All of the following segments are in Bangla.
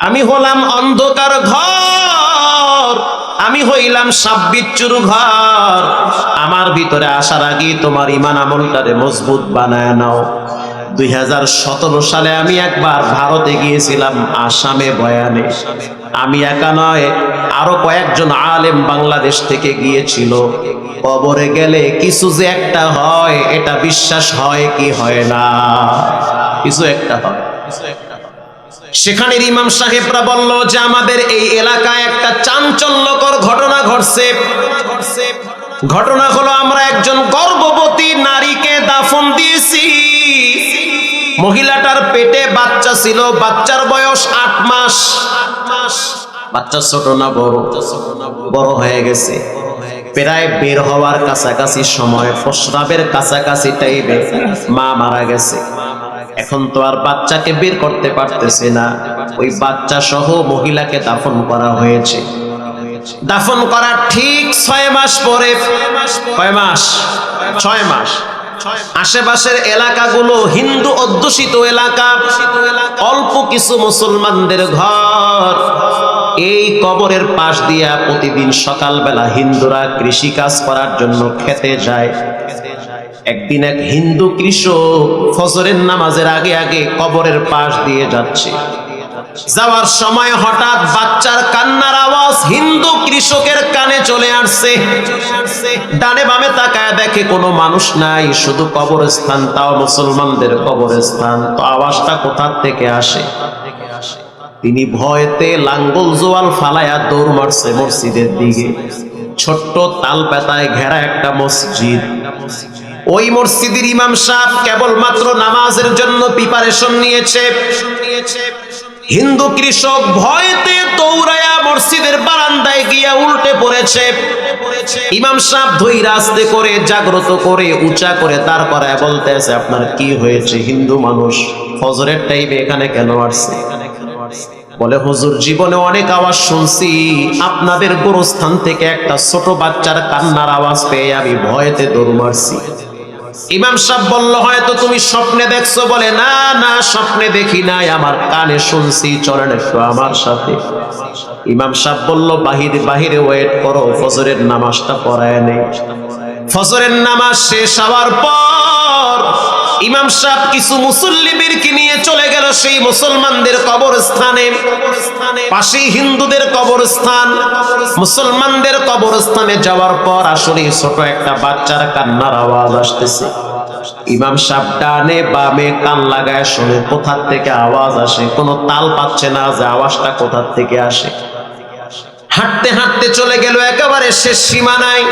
আমি হলাম অন্ধকার ঘর, আমি হইলাম সাব্বিচ্চুর ঘর। আমার ভিতরে আসার আগে তোমার ইমান আমলটারে মজবুত বানায় নাও। দুই সালে আমি একবার ভারতে গিয়েছিলাম আসামে বয়ানে। আমি একা নয়, আরও কয়েকজন আলেম বাংলাদেশ থেকে গিয়েছিল। কবরে গেলে কিছু যে একটা হয়, এটা বিশ্বাস হয় কি হয় না? কিছু একটা হয়। সেখানের ইমাম সাহেবরা বলল যে, আমাদের এই এলাকায় একটা চাঞ্চল্যকর ঘটনা ঘটছে। ঘটনা হলো, আমরা একজন গর্ভবতী নারীকে দাফন দিয়েছি। মহিলাটার পেটে বাচ্চা ছিল, বাচ্চার বয়স আট মাস। বাচ্চা ছোট না বড় বড় হয়ে গেছে। প্রায় বের হওয়ার কাছাকাছি সময়, প্রস্রাবের কাছাকাছি টাইমে মা মারা গেছে। এখন তো আর বাচ্চাকে বের করতে পারতেছে না। ওই বাচ্চা সহ মহিলাকে দাফন করা হয়েছে। দাফন করার ঠিক ছয় মাস পরে, কয় মাস? ছয় মাস। আশেপাশের এলাকাগুলো হিন্দু অধ্যুষিত এলাকা, অল্প কিছু মুসলমানদের ঘর। এই কবরের পাশ দিয়া প্রতিদিন সকালবেলা হিন্দুরা কৃষি কাজ করার জন্য খেতে যায়। একদিন এক হিন্দু কৃষক ফজরের নামাজের আগে আগে কবরের পাশ দিয়ে যাচ্ছে। যাওয়ার সময় হঠাৎ বাচ্চার কান্নার আওয়াজ হিন্দু কৃষকের কানে চলে আসছে। ডানে বামে তাকায় দেখে কোনো মানুষ নাই, শুধু কবরস্থান, তাও মুসলমানদের কবরস্থান। তো আওয়াজটা কোথা থেকে আসে? তিনি ভয়তে লাঙ্গল জোয়াল ফালায়া দৌড় মারছে মসজিদের দিকে। ছোট্ট তাল পাতায় ঘেরা একটা মসজিদ। ওই মসজিদের ইমাম সাহেব কেবলমাত্র নামাজের জন্য প্রিপারেশন নিয়েছে। হিন্দু কৃষক ভয়তে দৌড়ায়া মসজিদের বারান্দায় গিয়া উল্টে পড়েছে। ইমাম সাহেব ধুই রাস্তে করে, জাগ্রত করে, উঁচা করে তারপরে বলতেছে, আপনার কি হয়েছে হিন্দু মানুষ? ফজরের টাইমে এখানে কেন আসছে? বলে, হুজুর, জীবনে অনেক আওয়াজ শুনছি। আপনাদের গোরস্থান থেকে একটা ছোট বাচ্চার কান্নার আওয়াজ পেয়ে আমি ভয়েতে দৌড় মারছি। ইমাম সাহেব বলল, হয়তো তুমি স্বপ্নে দেখছ? বলে, না না, স্বপ্নে দেখি নাই। আমার কানে শুনছি, চলেন একটু আমার সাথে। ইমাম সাহেব বলল, বাহিরে বাহিরে ওয়েট করো, ফজরের নামাজটা পড়ায় নেই। ফজরের নামাজ শেষ হওয়ার পর ইমাম সাহেব কিছু মুসল্লিদেরকে নিয়ে চলে গেল সেই মুসলমানদের কবরস্থানে। পাশেই হিন্দুদের কবরস্থান। মুসলমানদের কবরস্থানে যাওয়ার পর আসলে ছোট একটা বাচ্চার কান্নার আওয়াজ আসতেছে। ইমাম সাহেব ডানে বামে কান লাগায় শুনে কোথার থেকে আওয়াজ আসে, কোনো তাল পাচ্ছে না যে আওয়াজটা কোথার থেকে আসে। হাঁটতে হাঁটতে চলে গেল একেবারে শেষ সীমানায়।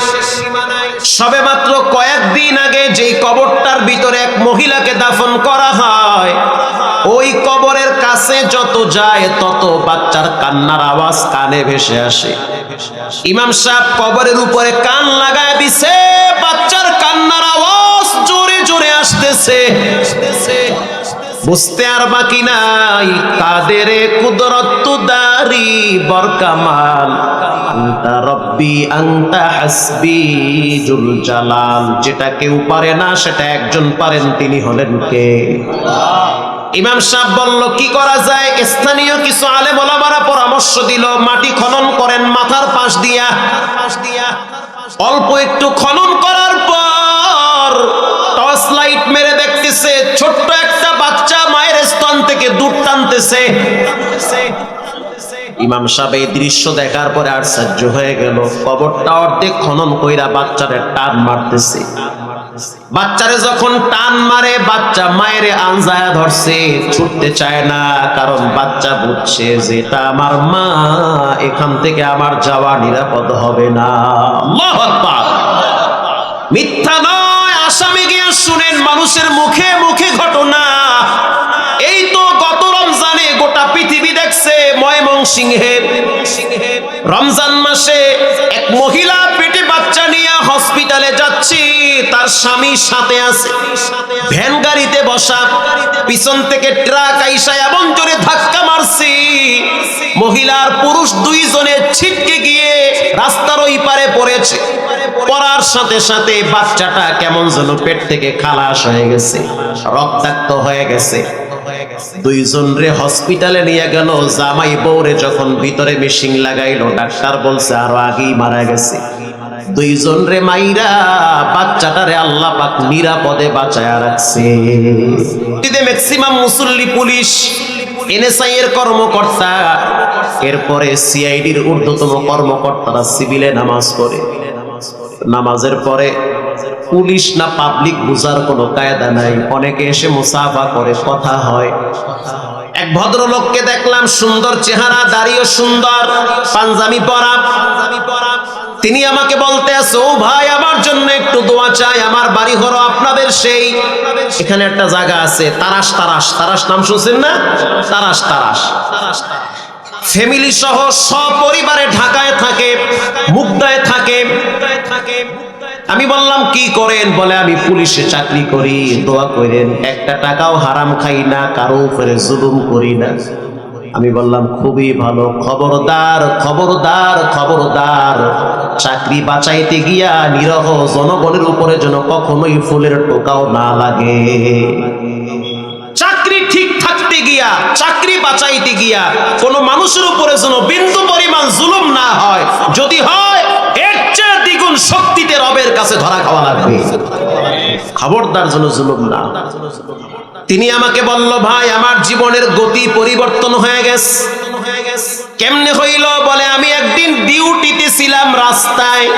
সবে মাত্র কয়েকদিন আগে যেই কবরটার ভিতরে এক মহিলাকে দাফন করা হয়, ওই কবরের কাছে যত যায় তত বাচ্চার কান্নার আওয়াজ কানে ভেসে আসে। ইমাম সাহেব কবরের উপরে কান লাগায় দিছে, বাচ্চার কান্নার আওয়াজ জোরে জোরে আসতেছে। বুঝতে আর বাকি নাই, কাদের কুদরত দারি বরকামাল আন্তা রব্বি, আন্তা হাসবি, জুল জালাল। যেটা কেউ পারে না, সেটা একজন পারেন, তিনি হলেন কে? ইমাম বলল, কি করা যায়? স্থানীয় কিছু আলেম ওলামারা পরামর্শ দিল, মাটি খনন করেন, মাথার পাশ দিয়া। অল্প একটু খনন করার পর টর্চ লাইট মেরে দেখতেছে ছোট্ট একটা বাচ্চা মায়ের স্তন থেকে দুধ টানতেছে। ইমাম সাহেব এই দৃশ্য দেখার পরে আশ্চর্য হয়ে গেল। কবরটা অর্ধেক খনন কইরা বাচ্চারে টান মারতেছে। বাচ্চারে যখন টান মারে, বাচ্চা মায়ের আনজায়া ধরছে, ছুটতে চায় না, কারণ বাচ্চা বুঝছে যে এটা আমার মা, এখান থেকে আমার যাওয়া নিরাপদ হবে না। মিথ্যা নয় মানুষের মুখে মুখে ঘটনা। এই তো গত রমজানে গোটা পৃথিবী দেখছে ময়মনসিংহে রমজান মাসে এক মহিলা স্বামী সাথে আছে। ভ্যান গাড়িতে বসা, পিছন থেকে ট্রাক আইসা এমন জোরে ধাক্কা মারছি। মহিলার পুরুষ দুইজনে ছিটকে গিয়ে রাস্তার ওই পারে পড়েছে। পড়ার সাথে সাথে বাচ্চাটা কেমন যেন পেট থেকে খালাস হয়ে গেছে, রক্তাক্ত হয়ে গেছে। দুইজন রে হসপিটালে নিয়ে গেল, জামাই বউরে যখন ভিতরে মেশিন লাগাইলো, ডাক্তার বলছে আরও আগেই মারা গেছে। দুইজন রে মাইরা বাচ্চাটারে আল্লাহ পাক নিরাপদে বাঁচায়া রাখছে। ম্যাক্সিমাম মুসল্লি পুলিশ এনএসআই এর কর্মকর্তা, এরপরে ঊর্ধ্বতম কর্মকর্তারা সিভিলে নামাজ পড়ে। নামাজের পরে পুলিশ না পাবলিক বুঝার কোনো কায়দা নাই। অনেকে এসে মুসাফা করে, কথা হয়। এক ভদ্রলোককে দেখলাম সুন্দর চেহারা, দাড়িও সুন্দর, পাঞ্জাবি পরা। তিনি আমাকে বলতে আছে ও ভাই, আমার জন্য একটু দোয়া চাই, আমার বাড়ি হলো আপনাদের সেই। এখানে একটা জায়গা আছে তারাস তারাস তারাস নাম শুনছেন না? তারাস তারাস ফ্যামিলি সহ সপরিবারে ঢাকায় থাকে, মুগদায় থাকে। আমি বললাম, কি করেন? বলে, আমি পুলিশে চাকরি করি, দোয়া করেন। একটা টাকাও হারাম খাই না, কারও উপরে জুলুম করি না। আমি বললাম, খুবই ভালো, খবরদার খবরদার খবরদার। চাকরি বাঁচাইতে গিয়া নিরহ জনগণের উপরে যেন কখনোই ফুলের টোকাও না লাগে। চাকরি ঠিক থাকতে গিয়া, চাকরি বাঁচাইতে গিয়া কোনো মানুষের উপরে যেন বিন্দু পরিমাণ জুলুম না হয়, যদি হয়, এর চেয়ে দ্বিগুণ শক্তিতে রবের কাছে ধরা খাওয়া লাগবে। খবরদার যেন জুলুম না। তিনি আমাকে বলল, ভাই, আমার জীবনের গতি পরিবর্তন হয়ে গেছে। কেমনে হইল বলে, আমি একদিন ডিউটিতে ছিলাম রাস্তায়।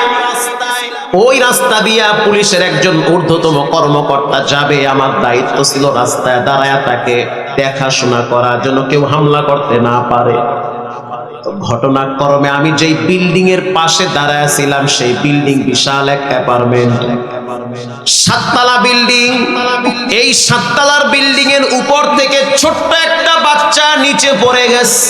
ওই রাস্তা দিয়া পুলিশের একজন ঊর্ধ্বতম কর্মকর্তা যাবে, আমার দায়িত্ব ছিল রাস্তায় দাঁড়ায় তাকে দেখাশোনা করার জন্য কেউ হামলা করতে না পারে। ঘটনাক্রমে আমি যেই বিল্ডিং এর পাশে দাঁড়ায় ছিলাম, সেই বিল্ডিং বিশাল এক অ্যাপার্টমেন্ট সাততলা বিল্ডিং এই সাততলার বিল্ডিং এর উপর থেকে ছোট্ট একটা বাচ্চা নিচে পড়ে গেছে।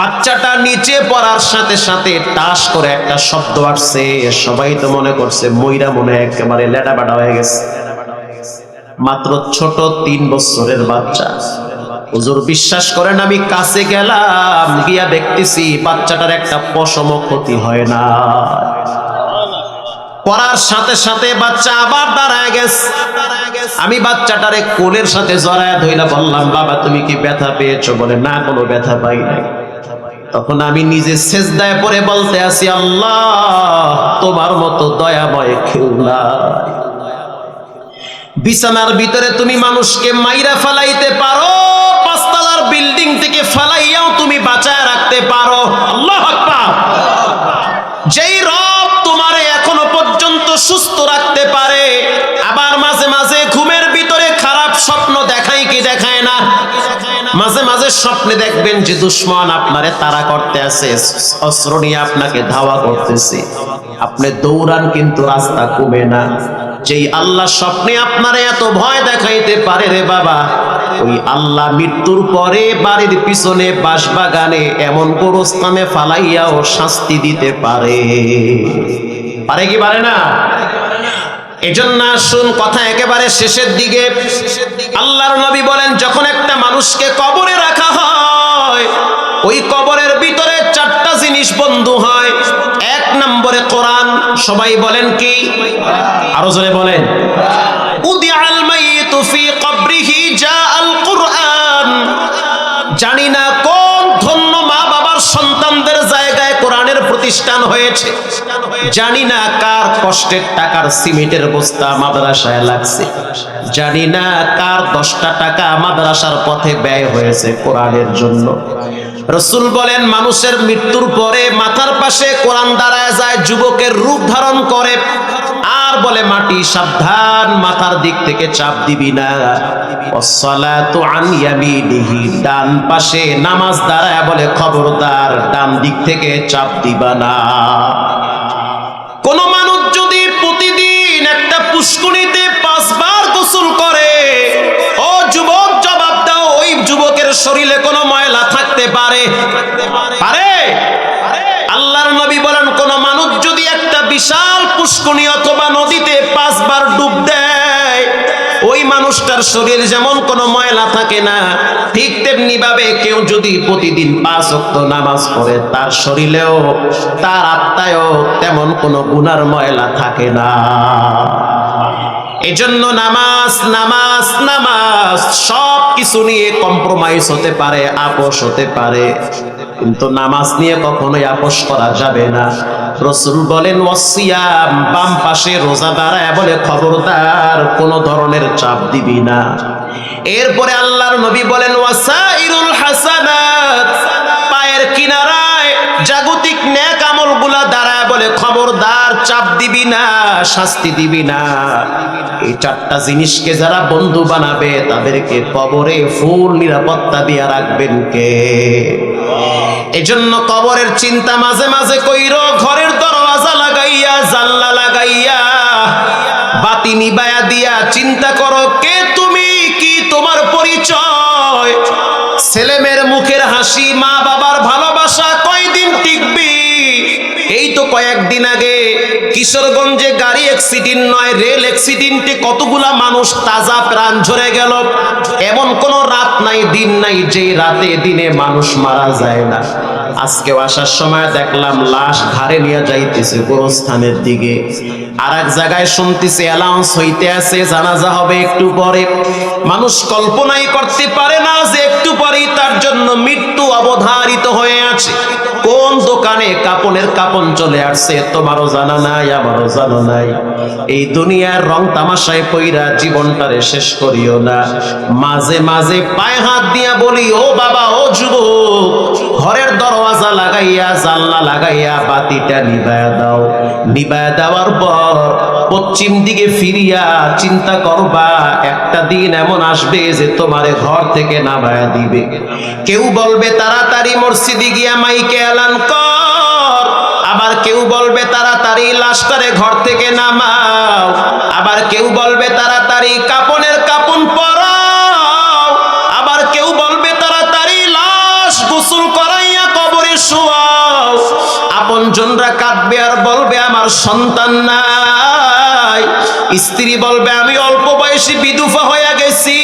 বাচ্চাটা নিচে পড়ার সাথে সাথে টাস করে একটা শব্দ আসছে। সবাই তো মনে করছে, ময়রা মনে একেবারে লেডা বাডা হয়ে গেছে। মাত্র ছোট তিন বছরের বাচ্চা। হুজুর বিশ্বাস করেন, আমি কাছে গেলাম, গিয়া দেখতেছি বাচ্চাটার একটা পশম ক্ষতি হয় না। পড়ার সাথে সাথে বাচ্চা আবার দাঁড়ায় গেছে। আমি বাচ্চাটারে কোলের সাথে জড়ায় ধইলা বললাম, বাবা, তুমি কি ব্যথা পেয়েছ? বলে, না, কোনো ব্যথা পাই নাই। তখন আমি নিজে সেজদায় পড়ে বলতে আছি, আল্লাহ, তোমার মতো দয়াময় কেউ নাই। বিছানার ভিতরে তুমি মানুষকে মাইরা ফালাইতে পারো। বিল্ডিং থেকে ফালাইয়াও তুমি বাঁচায় রাখতে পারো। আল্লাহ যেই রব তোমারে এখনও পর্যন্ত সুস্থ রাখতে পারে, আবার মাঝে মাঝে ঘুমের ভিতরে খারাপ স্বপ্ন দেখায় কি দেখায় না? মাঝে মাঝে স্বপ্নে দেখবেন যে দুশ্মন আপনারে তারা করতে আছে, অস্ত্র নিয়ে আপনাকে ধাওয়া করতেছে। আপনি দৌড়ান কিন্তু রাস্তা কমে না। যেই আল্লাহ স্বপ্নে আপনারে এত ভয় দেখাইতে পারে রে বাবা ওই আল্লাহ মৃত্যুর পরে বাড়ির পিছনে বাঁশবাগানে এমন গোরস্থানে ফালাইয়াও শাস্তি দিতে পারে। পারে কি পারে না? এজন্য আসুন কথা একেবারে শেষের দিকে। আল্লাহর নবী বলেন, যখন একটা মানুষকে কবরে রাখা হয়, ওই কবরের ভিতরে চারটা জিনিস বন্ধু হয়। এক নম্বরে কোরআন, সবাই বলেন কি? আরও জোরে বলেন। ফি কবরিহি জাআল কুরআন জানি না কোন ধন্য মা বাবার সন্তানদের জায়গায় কোরআনের প্রতিষ্ঠান হয়েছে। জানি না কার কষ্টের টাকার সিমেন্টের বস্তা মাদ্রাসায় লাগছে। জানি না কার দশটা টাকা মাদ্রাসার পথে ব্যয় হয়েছে কোরআনের জন্য। রসুল বলেন, মানুষের মৃত্যুর পরে মাথার পাশে কোরআন দাঁড়ায় যায়, যুবকের রূপ ধারণ করে। আর বলে মাটি, সাবধান, মাথার দিক থেকে চাপ দিবি না। ডান পাশে নামাজ দাঁড়ায় বলে, খবরদার, ডান দিক থেকে চাপ দিবা না। কোন মানুষ যদি প্রতিদিন একটা পুষ্করিতে পাঁচবার গোসল করে, ও যুবক, জবাব দাও, ওই যুবকের শরীরে থাকতে পারে। পারে? আল্লাহর নবী বলেন, কোন মানুষ যদি একটা বিশাল পুষ্করণী অথবা নদীতে পাঁচবার ডুব দেয়, ওই মানুষটার শরীর যেমন কোনো ময়লা থাকে না, ঠিক তেমনি ভাবে কেউ যদি প্রতিদিন পাঁচ অক্ত নামাজ পড়ে, তার শরীরেও, তার আত্মায়ও তেমন কোনো গুনার ময়লা থাকে না। এজন্য নামাজ নামাজ নামাজ। সব কিছু নিয়ে কম্প্রোমাইজ হতে পারে, আপোষ হতে পারে। কিন্তু নামাজ নিয়ে কখনোই আপোষ করা যাবে না। রসুল বলেন ওয়াসিয়াম বাম পাশে রোজা দাঁড়ায় বলে খবরদার, কোন ধরনের চাপ দিবি না। এরপরে আল্লাহর নবী বলেন, ওয়াসাইরুল হাসানাত বলে, খবরদার, চাপ দিবি না, শাস্তি দিবি না। এই চারটা জিনিসকে যারা বন্ধু বানাবে, তাদেরকে কবরে ফুল নিরাপত্তা দিয়া রাখবেন কে? এজন্য কবরের চিন্তা মাঝে মাঝে কইর, ঘরের দরওয়াজা লাগাইয়া, জানলা লাগাইয়া, বাতি নিবায়া দিয়া চিন্তা করো, কে তুমি, কি তোমার পরিচয়? ছেলেমেয়ের মুখের হাসি মা বাবার ভালোবাসা কয়দিন টিকবি? তো কয়েকদিন আগে কিশোরগঞ্জে গাড়ি অ্যাক্সিডেন্ট নয় রেল অ্যাক্সিডেন্টে কতগুলা মানুষ তাজা প্রাণ ঝরে গেল। এমন কোন রাত নাই, দিন নাই, যে রাতে দিনে মানুষ মারা যায় না। আজকেও আসার সময় দেখলাম লাশ ঘাড়ে নিয়ে যাইতেছে গোরস্থানের দিকে। আর এক জায়গায় শুনতেছে অ্যালাউন্স হইতে আছে, জানাজা হবে একটু পরে। মানুষ কল্পনাই করতে পারে না যে একটু পরেই তার জন্য মৃত্যু অবধারিত হয়ে আছে। কোন দোকানে কাপনের কাপন চলে আসছে, তোমারও জানা নাই, আমারও জানা নাই। এই দুনিয়ার রং তামাশায় পইরা জীবনটারে শেষ করিও না। মাঝে মাঝে পায়ে হাত দিয়া বলি, ও বাবা, ও দরওয়াজা লাগাইয়া, জানলা লাগাইয়া বাতিটা নিবায়া দাও। নিবায়া দেওয়ার পর পশ্চিম দিকে ফিরিয়া চিন্তা করবা, একটা দিন এমন আসবে যে তোমারে ঘর থেকে নামায়া দিবে। কেউ বলবে, তাড়াতাড়ি মসজিদে গিয়া মাইকে এলান কর। আবার কেউ বলবে, তাড়াতাড়ি লাশটারে ঘর থেকে নামাও। আবার কেউ বলবে, তাড়াতাড়ি কাপনের কাপন পরাও আপন জনরা কাঁদবে আর বলবে, আমার সন্তান নাই। স্ত্রী বলবে, আমি অল্প বয়সী বিধুফা হয়ে গেছি।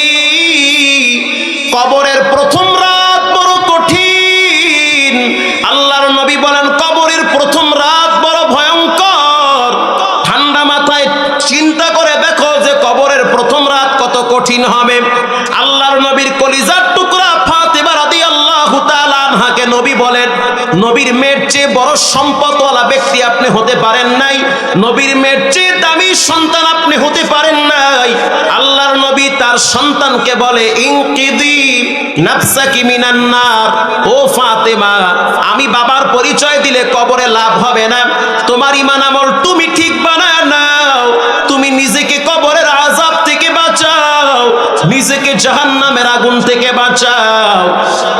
কবরের প্রথম রাত বড় কঠিন। আল্লাহর নবী বলেন, কবরের প্রথম রাত বড় ভয়ঙ্কর। ঠান্ডা মাথায় চিন্তা করে দেখো যে কবরের প্রথম রাত কত কঠিন হবে। আল্লাহর নবীর কলিজার টুকরা ফাতেমা রাদিয়াল্লাহু তাআলা আনহাকে নবী বলেন নবীর মেয়ের চেয়ে বড় সম্পদওয়ালা ব্যক্তি আপনি হতে পারেন নাই। নবীর মেয়ের চেয়ে দামি সন্তান আপনি হতে পারেন নাই। আল্লাহর নবী তার সন্তানকে বলে, ইনকিদি নাফসাকি মিনান নার। ও ফাতেমা, আমি বাবার পরিচয় দিলে কবরে লাভ হবে না। তোমার ইমান আমল তুমি ঠিক বানায় নাও। তুমি নিজেকে নিজেকে জাহান্নামের আগুন থেকে বাঁচাও।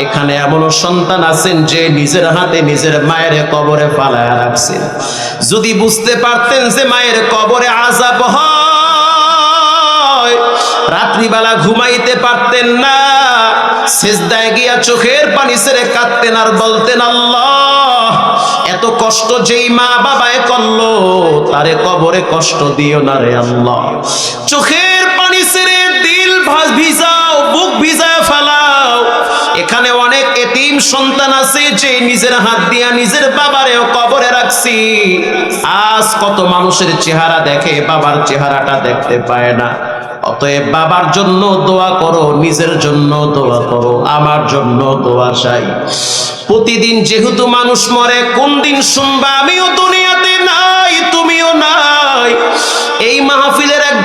এখানে এমন সন্তান আছেন যে নিজের হাতে নিজের মায়ের কবরে ফালায় রাখছেন। যদি বুঝতে পারতেন যে মায়ের কবরে আযাব হয়, রাত্রিবেলা ঘুমাইতে পারতেন না। সেজদায় গিয়া চোখের পানি ছেড়ে কাঁদতেন আর বলতেন, আল্লাহ, এত কষ্ট যেই মা বাবায় করল, তারে কবরে কষ্ট দিও না রে আল্লাহ। চোখের সন্তান আছে যে নিজের হাত দিয়া নিজের বাবারেও কবরে রাখছি। আজ কত মানুষের চেহারা দেখে বাবার চেহারাটা দেখতে পায় না। অতএব বাবার জন্য দোয়া করো, নিজের জন্য দোয়া করো, আমার জন্য দোয়া চাই। প্রতিদিন যেহেতু মানুষ মরে কোন দিন শুনবা, আমিও দুনিয়াতে নাই, তুমিও নাই। এই মাহফিলের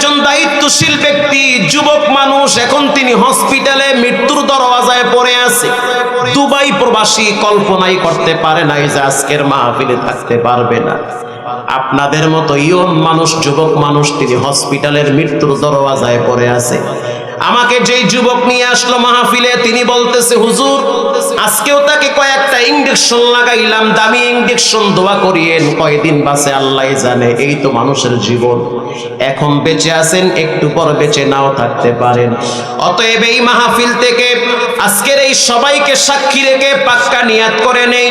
একজন দায়িত্বশীল ব্যক্তি, যুবক মানুষ, এখন তিনি হসপিটালে মৃত্যুর দরওয়াজায় পড়ে আছে। দুবাই প্রবাসী কল্পনাই করতে পারে নাই যে আজকের মাহফিলে থাকতে পারবে না। আপনাদের মতো ইয়ন মানুষ, যুবক মানুষ, তিনি হসপিটালের মৃত্যুর দরওয়াজায় পড়ে আছে। আমাকে যেই যুবক নিয়ে আসলো মাহফিলে, তিনি বলতেছে, হুজুর, আজকেও তাকে কয়েকটা ইঞ্জেকশন লাগাইলাম, দামি ইঞ্জেকশন দোয়া করিয়েন, কয়দিন বাঁচে আল্লাহ জানে, এই তো মানুষের জীবন। এখন বেঁচে আছেন, একটু পর বেঁচে নাও থাকতে পারেন। অতএব এই মাহফিল থেকে আজকের এই সবাইকে সাক্ষী রেখে পাক্কা নিয়াত করে নেই।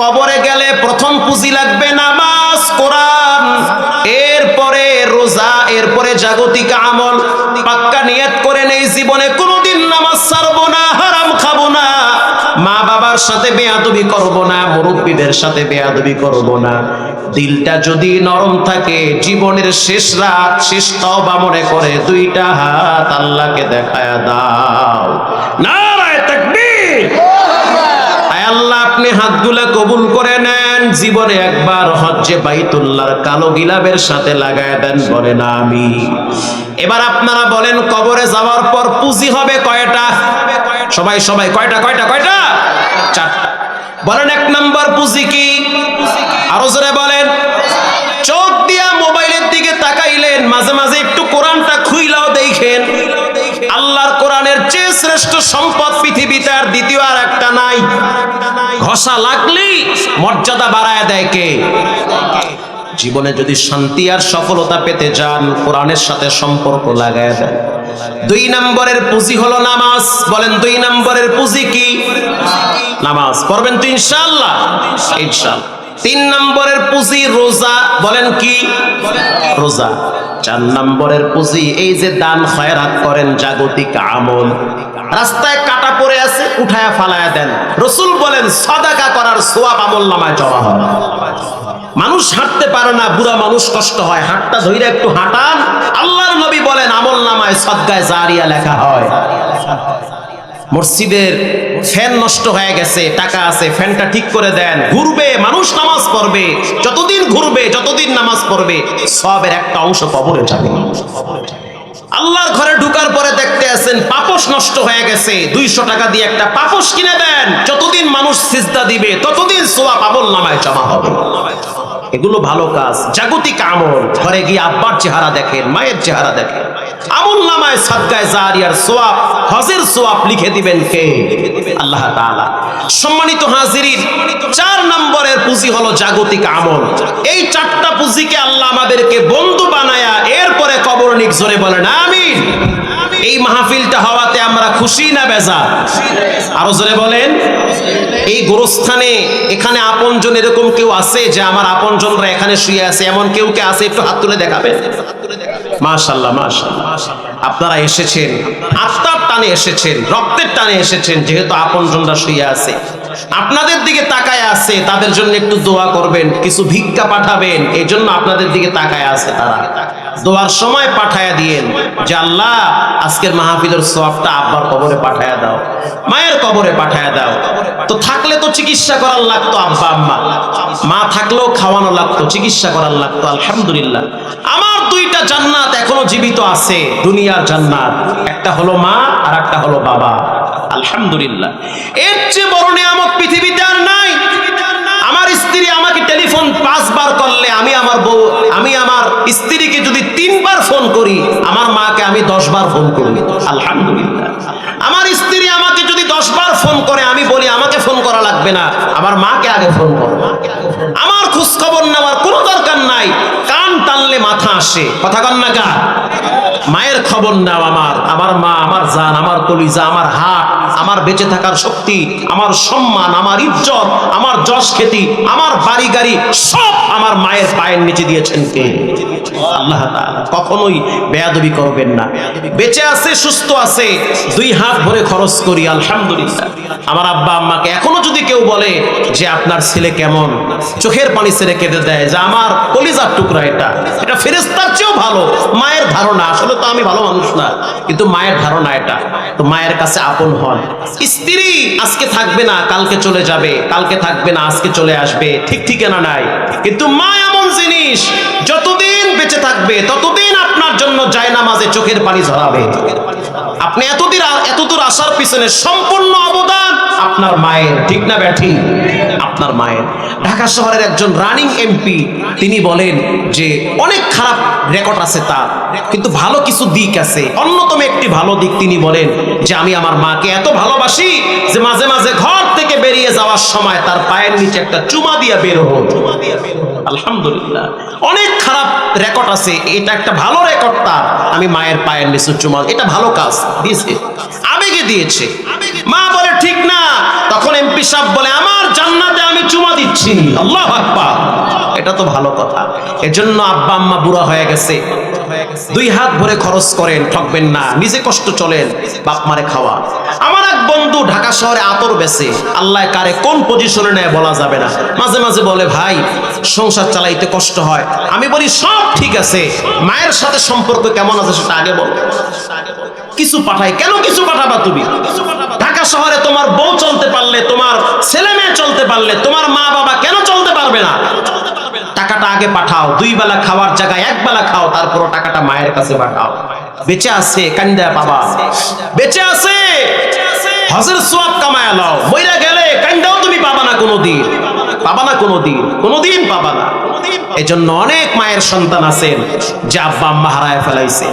কবরে গেলে প্রথম পুঁজি লাগবে নামাজ, কোরআন। রোজা, এরপরে জাগতিক আমল। পাক্কা নিয়াত করে নেই জীবনে, কোনোদিন নামাজ ছাড়বো না, হারাম খাব না। মা বাবার সাথে বেয়াদবি করব না, মুরব্বীদের সাথে বেয়াদবি করব না। দিলটা যদি নরম থাকে, জীবনের শেষ রাত, শেষ তওবা মনে করে, দুইটা হাত আল্লাহকে দেখায়া দাও। নারায়ে আপনি হাত হাতগুলা কবুল করে নেন। জীবনে একবার হজ্জে বাইতুল্লাহর কালো গিলাবের সাথে লাগায় দেন, বলেন আমি এবার আপনারা বলেন, কবরে যাওয়ার পর পুঁজি হবে কয়টা? সবাই সবাই, কয়টা কয়টা কয়টা? চারটা। বলেন, এক নম্বর পুঁজি কি? আরও জোরে বলেন। চোখ দিয়া মোবাইলের দিকে তাকাইলেন, মাঝে মাঝে একটু কোরআনটা খুইলাও দেখেন। আল্লাহর কোরআনের চেয়ে শ্রেষ্ঠ সম্পদ পৃথিবীতে আর দ্বিতীয় আর একটা নাই। ঘষা লাগলেই মর্যাদা বাড়ায় দেয় কে? জীবনে যদি শান্তি আর সফলতা পেতে যান কোরআনের সাথে সম্পর্ক লাগায় দেন। দুই নম্বরের পুঁজি হলো নামাজ। বলেন, দুই নম্বরের পুঁজি কি? নামাজ। পড়বেন তো ইনশাআল্লাহ? ইনশাআল্লাহ। তিন নম্বরের পুঁজি রোজা। বলেন কি? রোজা। চার নম্বরের পুঁজি এই যে দান খয়রাত করেন, জাগতিক আমল। রাস্তায় কাটা উঠায়া ফালায়া দেন। রসুল বলেন, সদাকা করার সোয়াব আমল নামায় জমা হয়। মানুষ হাঁটতে পারে না, বুড়া মানুষ কষ্ট হয়। হাঁটটা ধইরা একটু হাঁটান। আল্লাহর নবী বলেন, আমল নামায় সদ্গায় জারিয়া লেখা হয়। মসজিদের ফ্যান নষ্ট হয়ে গেছে, টাকা আছে, ফ্যানটা ঠিক করে দেন। ঘুরবে, মানুষ নামাজ পড়বে। যতদিন ঘুরবে, যতদিন নামাজ পড়বে, সবের একটা অংশ কবরে যাবে। আল্লাহর ঘরে ঢুকার পরে দেখতে আছেন পাপস নষ্ট হয়ে গেছে। দুইশো টাকা দিয়ে একটা পাপস কিনে দেন। যতদিন মানুষ সিজদা দিবে, ততদিন সোয়া পাবল নামায় জমা হবে। এগুলো ভালো কাজ, জাগতিক আমল। ঘরে গিয়ে আব্বার চেহারা দেখেন, মায়ের চেহারা দেখেন। আমল নামায় সাদগায় জারিয়ার সোয়াব, হজের সোয়াব লিখে দিবেন কে? আল্লাহ তাআলা। সম্মানিত হাজিরিন, চার নম্বরের পুঁজি হলো জাগতিক আমল। এই চারটা পুঁজিকে আল্লাহ আমাদেরকে বন্ধু বানায়া নিক, জোরে বলেন, আমিন। এই মাহফিলটা হওয়াতে আমরা খুশি না বেজা? আরও জোরে বলেন, এই গোরস্থানে এখানে আপনজন এরকম কেউ আছে যে আমার আপনজনরা এখানে শুয়ে আছে? এমন কেউ কে আছে? একটু হাত তুলে দেখাবেন। মাশাল্লাহ মাশাল্লাহ আপনারা এসেছেন আত্মার টানে এসেছেন, রক্তের টানে এসেছেন, যেহেতু আপনজনরা শুয়ে আছে। আপনাদের দিকে তাকায় আছে, তাদের জন্য একটু দোয়া করবেন, কিছু ভিক্ষা পাঠাবেন এই জন্য আপনাদের দিকে তাকায় আছে তারা। দোয়ার সময় পাঠায়া দিয়েন। যে আল্লাহ, আজকের মাহফিলের সবটা আব্বার কবরে পাঠায়া দাও। মায়ের কবরে পাঠায়া দাও। তো থাকলে তো চিকিৎসা করার লাগতো আব্বা, আম্মা। মা থাকলেও খাওয়ানো লাগতো, চিকিৎসা করার লাগতো, আলহামদুলিল্লাহ। আমার দুইটা জান্নাত এখনও জীবিত আছে, দুনিয়ার জান্নাত। একটা হলো মা আর একটা হলো বাবা। আলহামদুলিল্লাহ। এর চেয়ে বড় নিয়ামত পৃথিবীতে আর নাই। আমার স্ত্রী আমাকে টেলিফোন পাঁচবার করলে আমি আমার বউ স্ত্রীকে যদি তিনবার ফোন করি, আমার মাকে আমি দশ বার ফোন করি আলহামদুলিল্লাহ। আমার স্ত্রী আমাকে যদি দশ বার ফোন করে, আমি বলি, আমাকে ফোন করা লাগবে না। আমার মাকে আগে ফোন করো। আমার খোঁজ খবর নেওয়ার কোনো দরকার নাই। কান টানলে মাথা আসে। কথা কন না কা মায়ের খবর নাও আমার। আমার মা, আমার জান, আমার কলিজা, আমার হাট আমার বেঁচে থাকার শক্তি, আমার সম্মান, আমার ইজ্জত, আমার যশ খ্যাতি, আমার বাড়ি গাড়ি, সব আমার মায়ের পায়ের নিচে দিয়েছেন কে? আল্লাহ কখনোই বেয়াদবি করবেন না। বেঁচে আছে, সুস্থ আছে, দুই হাত ভরে খরচ করি, আলহামদুলিল্লাহ। আমার আব্বা, আম্মাকে এখনও যদি কেউ বলে যে আপনার ছেলে কেমন, চোখের পানি ছেড়ে কেঁদে দেয়, যে আমার কলিজার টুকরা এটা এটা ফেরেস্তার চেয়েও ভালো। মায়ের ধারণা, আসলে তো আমি ভালো মানুষ না, কিন্তু মায়ের ধারণা এটা। তো মায়ের কাছে আপন হন। স্ত্রী আজকে থাকবে না, কালকে চলে যাবে, কালকে থাকবে না, আজকে চলে আসবে, ঠিক ঠিকানা নাই। কিন্তু মা এমন জিনিস, যতদিন বেঁচে থাকবে, ততদিন আপনার জন্য জায়নামাজে চোখের পানি ঝরাবে। আপনি এতদিন এতদূর আসার পিছনে সম্পূর্ণ অবদান আপনার মায়ের, ঠিক না ব্যাঠি? আপনার মায়ের। ঢাকা শহরের একজন রানিং এমপি, তিনি বলেন যে অনেক খারাপ রেকর্ড আছে তার, কিন্তু ভালো কিছু দিক আছে। অন্যতম একটি ভালো দিক তিনি বলেন যে আমি আমার মাকে এত ভালোবাসি যে মাঝে মাঝে ঘর থেকে বেরিয়ে যাওয়ার সময় তার পায়ের নিচে একটা চুমা দিয়ে বের হন আলহামদুলিল্লাহ। অনেক খারাপ রেকর্ড আছে, এটা একটা ভালো রেকর্ড তার। আমি মায়ের পায়ের নিচে চুমা এটা ভালো কাজ, দিয়েছে। আবেগে দিয়েছে। মা বলে, ঠিক না। তখন এমপি সাহেব বলে, আমার জান্নাতে আমি চুমা দিচ্ছি। আল্লাহ আকবার। এটা তো ভালো কথা। এজন্য আব্বা আম্মা বুড়া হয়ে গেছে। দুই হাত ভরে খরচ করেন, ঠকবেন না, নিজে কষ্ট চলেন, বাপ মারে খাওয়া। আমার এক বন্ধু ঢাকা শহরে আতর বেছে, আল্লাহ কারে কোন পজিশনে নেয় বলা যাবে না। মাঝে মাঝে বলে, ভাই সংসার চালাইতে কষ্ট হয়। আমি বলি, সব ঠিক আছে। মায়ের সাথে সম্পর্ক কেমন আছে সেটা আগে বলো। কিছু পাঠাই কেন কিছু পাঠাবা তুমি? ঢাকা শহরে তোমার বউ চলতে পারলে, তোমার ছেলে মেয়ে চলতে পারলে, তোমার মা বাবা কেন চলতে পারবে না? টাকাটা আগে পাঠাও। দুই বেলা খাওয়ার জায়গায় এক বেলা খাও তারপর টাকাটা মায়ের কাছে পাঠাও। বেঁচে আছে কান্দা বাবা বেঁচে আছে! হজের সোয়াব কামায় বইরা গেলে কান্দাও তুমি পাবা না কোনোদিন। পাবা না কোনোদিন? কোনোদিন পাবা না। এজন্য অনেক মায়ের সন্তান আছেন যে আব্বা আম্মা হারায় ফেলাইছে।